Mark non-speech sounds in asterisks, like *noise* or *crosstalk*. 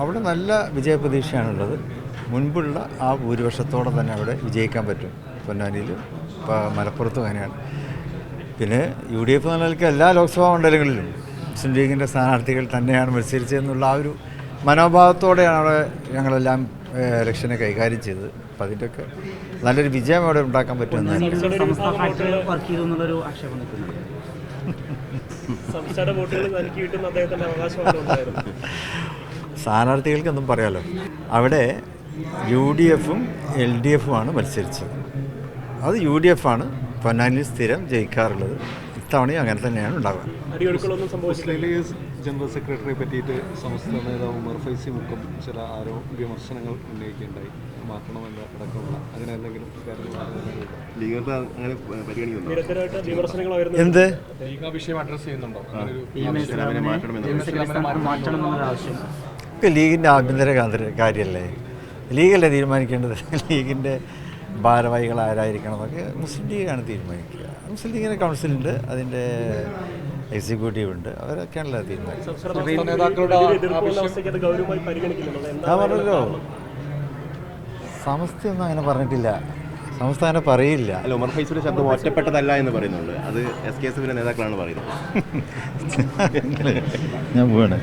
അവിടെ നല്ല വിജയപ്രതീക്ഷയാണുള്ളത്. മുൻപുള്ള ആ ഭൂരിപക്ഷത്തോടെ തന്നെ അവിടെ വിജയിക്കാൻ പറ്റും. പൊന്നാനിയിലും ഇപ്പോൾ മലപ്പുറത്തും അങ്ങനെയാണ്. പിന്നെ യു ഡി എഫ് എന്ന നിലയ്ക്ക് എല്ലാ ലോക്സഭാ മണ്ഡലങ്ങളിലും മുസ്ലിം ലീഗിന്റെ സ്ഥാനാർത്ഥികൾ തന്നെയാണ് മത്സരിച്ചതെന്നുള്ള ആ ഒരു മനോഭാവത്തോടെയാണ് അവിടെ ഞങ്ങളെല്ലാം ഇലക്ഷനെ കൈകാര്യം ചെയ്തത്. അപ്പം അതിന്റെയൊക്കെ നല്ലൊരു വിജയം അവിടെ ഉണ്ടാക്കാൻ പറ്റുമെന്ന് തന്നെയാണ്. സംസ്ഥാന വോട്ടുകൾ അദ്ദേഹത്തിന്റെ *laughs* സ്ഥാനാർത്ഥികൾക്കൊന്നും പറയാലോ. അവിടെ യു ഡി എഫും എൽ ഡി എഫുമാണ് മത്സരിച്ചത്. അത് യു ഡി എഫാണ് പൊന്നാനിൽ സ്ഥിരം ജയിക്കാറുള്ളത്. ഇത്തവണയും അങ്ങനെ തന്നെയാണ് ഉണ്ടാവുക. മുസ്ലിം ലീഗ് ജനറൽ സെക്രട്ടറിയെ പറ്റിയിട്ട് സംസ്ഥാന നേതാവ് ഉമർ ഫൈസി മുക്കം ചില ആരോ വിമർശനങ്ങൾ ഉന്നയിക്കുകയുണ്ടായി. മാറ്റണമെന്ന് അടക്കമുള്ള അങ്ങനെ എന്തെങ്കിലും അങ്ങനെ എന്ത്? ലീഗ് വിഷയം അഡ്രസ് ചെയ്യുന്നുണ്ടോ? മാറ്റണമെന്ന് ഒക്കെ ലീഗിന്റെ ആഭ്യന്തര കാര്യമല്ലേ ലീഗല്ലേ തീരുമാനിക്കേണ്ടത്? ലീഗിന്റെ ഭാരവാഹികൾ ആരായിരിക്കണം എന്നൊക്കെ മുസ്ലിം ലീഗാണ് തീരുമാനിക്കുക. മുസ്ലിം ലീഗിന്റെ കൗൺസിലുണ്ട് അതിന്റെ എക്സിക്യൂട്ടീവ് ഉണ്ട് അവരൊക്കെയാണല്ലോ തീരുമാനം സംസ്ഥാന ഞാൻ പറഞ്ഞല്ലോ സമസ്തയൊന്നും അങ്ങനെ പറഞ്ഞിട്ടില്ല. സമസ്ത അങ്ങനെ പറയില്ല. അല്ല ഉമർ ഫൈസിയുടെ ശബ്ദം ഒറ്റപ്പെട്ടതല്ല എന്ന് പറയുന്നുണ്ട്. അത് എസ് കെ എസ് എഫിന്റെ നേതാക്കളാണ് പറയുന്നത്. ഞാൻ പോവാണ്.